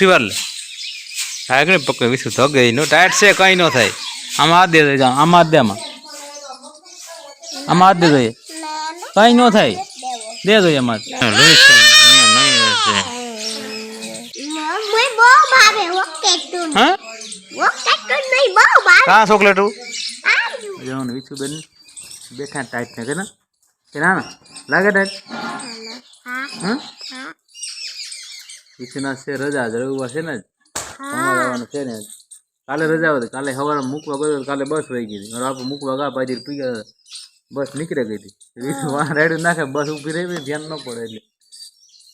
મુઠ્ઠી વાર લે. આગળ પકડ વિશું તો ગઈ નો ટાયર છે કઈ ન થાય. આમાં હાથ દે દે આમાં હાથ દે આમાં આમાં હાથ દે જોઈએ કઈ ન થાય. દે જોઈએ આમાં હા ચોકલેટું? જવાનું વિશું બેન બેઠા ટાઈટ ને કે ના? કે ના ના? લાગે ટાઈટ? હા? હા. હા છે રજા જ રવિવાર છે ને જ. છે ને કાલે રજા હતી કાલે સવારે મૂકવા ગયો કાલે બસ વહી ગઈ હતી. આપણે મૂકવા ગયા પાછી પી ગયા બસ નીકળી ગઈ હતી. વિશુ વાહ રાઈડ નાખે બસ ઊભી રહી ધ્યાન ન પડે એટલે.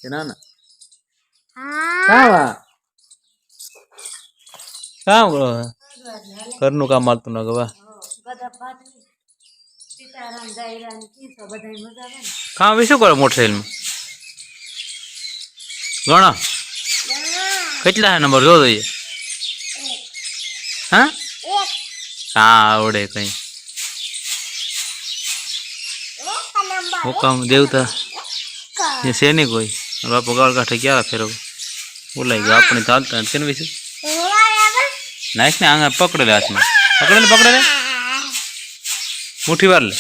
કે ના ના. કામ કરો ઘરનું કામ માલતું ના ગવા કામ બી શું કરો મોટરસાઇકલમાં ગણો? કેટલા છે નંબર જો જોઈએ? હા? હા આવડે કઈ. હુકમ દેવતા. એ છે નહીં કોઈ. બાપુ ગાળ કાંઠે ક્યારે ફેરવ બોલાઈ ગયો. આપણે ચાલતા ને વિશે નાખ ને આંગા પકડેલે હાથમાં. પકડે ને પકડે લે મુઠ્ઠી વાર લે.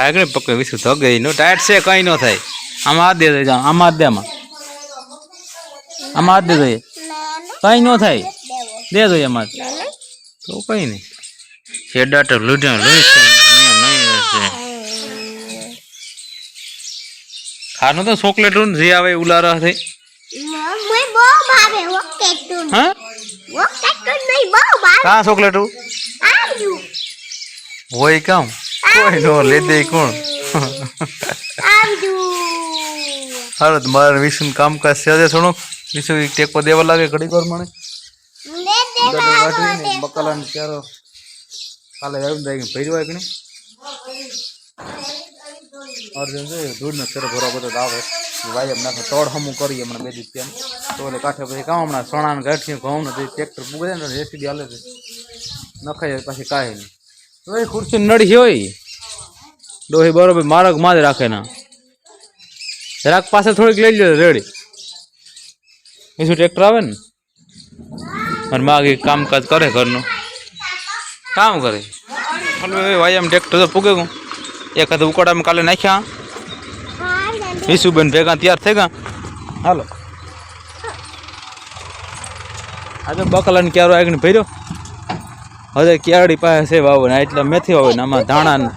આગળ પકડે. વિશું ધગે નો ટાયર છે કઈ ન થાય. આમાં આ દે દે આમાં આ દે આમાં. આમાં હાથ દે જોઈએ. કઈ ન થાય. દે જોઈએ અમાર. તો કઈ નહીં હેડા તો નહીં નહીં ખાનું તો ચોકલેટ જે આવે ઉલારા થઈ હા? ચોકલેટ હોય કામ. કોઈ નો લે દે કોણ? તો મારે વિષ્ણુ કામકાજ છે. થોડુંક વિષ્ણુ ટેક ટેકો દેવા લાગે ઘડીક વાર મને લે દે ગટર કાઢીને બકાલાને ક્યારો કાલે આવી જાય ભેજવાય કે નહીં? અર્જુન છે દૂધનો ભરો બધો આવે. વાયમ નાખે તોડ હમું કરીએ હમણાં બે દિવસ ત્યાં તો એટલે કાંઠે પછી કામ હમણાં સણા ને ગાંઠી ઘઉં ને ટ્રેક્ટર પૂગે ને રેસીડી હાલે છે. નખાય પાછી કાંઈ નહીં. તો એ ખુરશી નડી હોય. ડોહી બરોબર મારકમાં જ રાખે ના. જરાક પાસે થોડીક લઈ લે રેડી. બીજું ટ્રેક્ટર આવે ને? અને માગી કામકાજ કરે ઘરનું. કામ કરે? ભાઈ, આમ ટ્રેક્ટર તો પૂગે ગયું. એક હાથે ઉકાળામાં કાલે નાખ્યા. વિશુબેન ભેગા તૈયાર થઈ ગયા. હાલો. આજે બકલાને ક્યારો આગળ ભર્યો. હવે ક્યારડી પાસે છે વાવવાના, એટલે મેથી વાવવાના, આમાં ધાણા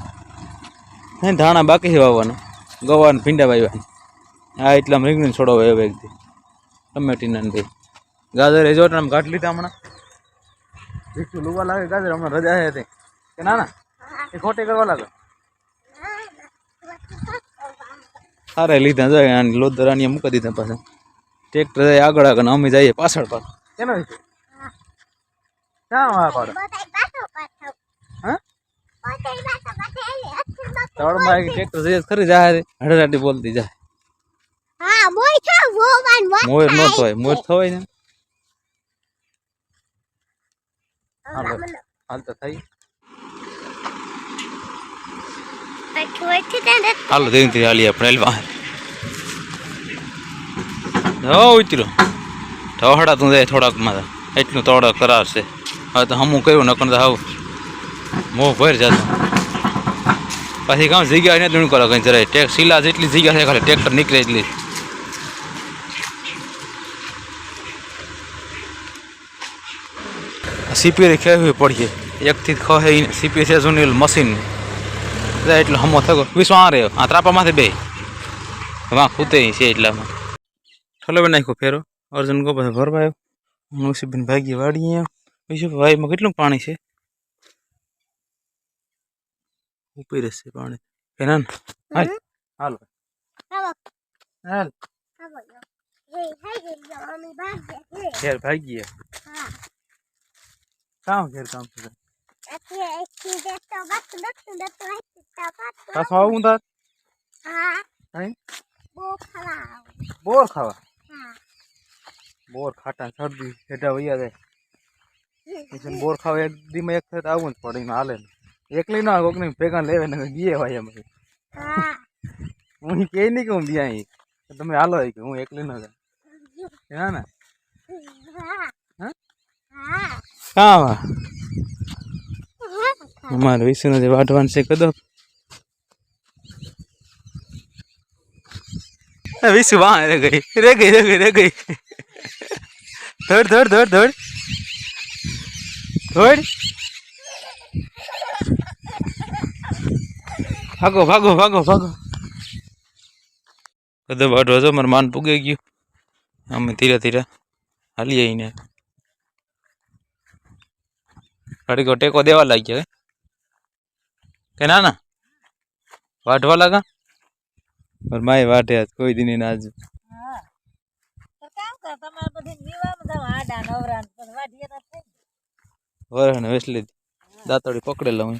ધાણા બાકી છે વાવવાના. ગવાને ભીંડા વાવ્યા. આ એટલામાં રીંગણી છોડો હવે એકથી ટમેટીના ભાઈ ગાજર એ આમ ઘાટ લીધા હમણાં. વિષ્ણુ લુવા લાગે ગાજર હમણાં રજા છે તે કે ના ના એ ખોટે કરવા લાગે. સારા લીધા જાય આની લોધરાની મૂકી દીધા પાછા. ટ્રેક્ટર જાય આગળ આગળ અમે જઈએ પાછળ પાછળ. કેનો વિશે? ક્યાં આ પાડો? તળમાં એક ટ્રેક્ટર જઈએ ખરી જાય હડરાટી બોલતી જાય હા મોય છો ભોવાન મોર ન થવાય મોર થવાય ને. હાલો હાલ તો થઈ. હાલો જઈને તે હાલી આપણે એલવા હો ઉતરો ઢોહડા તું જાય થોડાકમાં એટલું તોડો કરાર છે હવે તો હમું કહ્યું નકર તો આવું મોં ભર જતો. પછી કામ જગ્યા ને દૂણ કરો કઈ જરાય. ટેક શીલા જેટલી જગ્યા છે ખાલી ટ્રેક્ટર નીકળે એટલી. સીપી ખેવી પડીએ એકથી ખહે સીપી છે જૂની મશીન. એટલે હમો થયો વિશ્વ આ રહ્યો આ ત્રાપામાંથી બે. વાં ખૂતે છે એટલામાં. ઠલો બી નાખ્યો ફેરો. અર્જુન ગો પછી ભરવાયો. મુસીબેન ભાગી વાડીએ. બીજું વાયમાં કેટલું પાણી છે? ઉપી રહેશે પાણી. કે ના ના? હાલ. હાલ. હાલ. ઘેર ભાગીએ કામ ઘેર કામ છે પાછો આવું તાર કઈ બોર ખાવા બોર ખાટા શરદી હેઠા વૈયા જાય પછી બોર ખાવા એક દીમાં એક થાય આવું જ પડે એમાં હાલે એકલી ના કોક ને ભેગા લેવે ને ગીએ ભાઈ એમ હું કે નહીં કે હું બિયા તમે હાલો કે હું એકલી ના જાય હા ના હા હા? હા કાં હા અમારે વિષ્ણુ જે વાટવાનું છે કદો વિષુ વાહ રે ગઈ રે ગઈ રે ગઈ રે ગઈ. ધોડ ધોડ ધોડ ધોડ. ધોડ. ભાગો ભાગો ભાગો ભાગો. કદો વાટવા છો મારું માન પૂગે ગયું. અમે ધીરે ધીરે હાલી આવીને. ઘડીકો ટેકો દેવા લાગ્યો? કે ના ના. વાટવા લાગા? પર માય વાઢે આજ કોઈ દિન આજ. ને થઈ વરહને વેસલી દાંતડી પકડેલા હું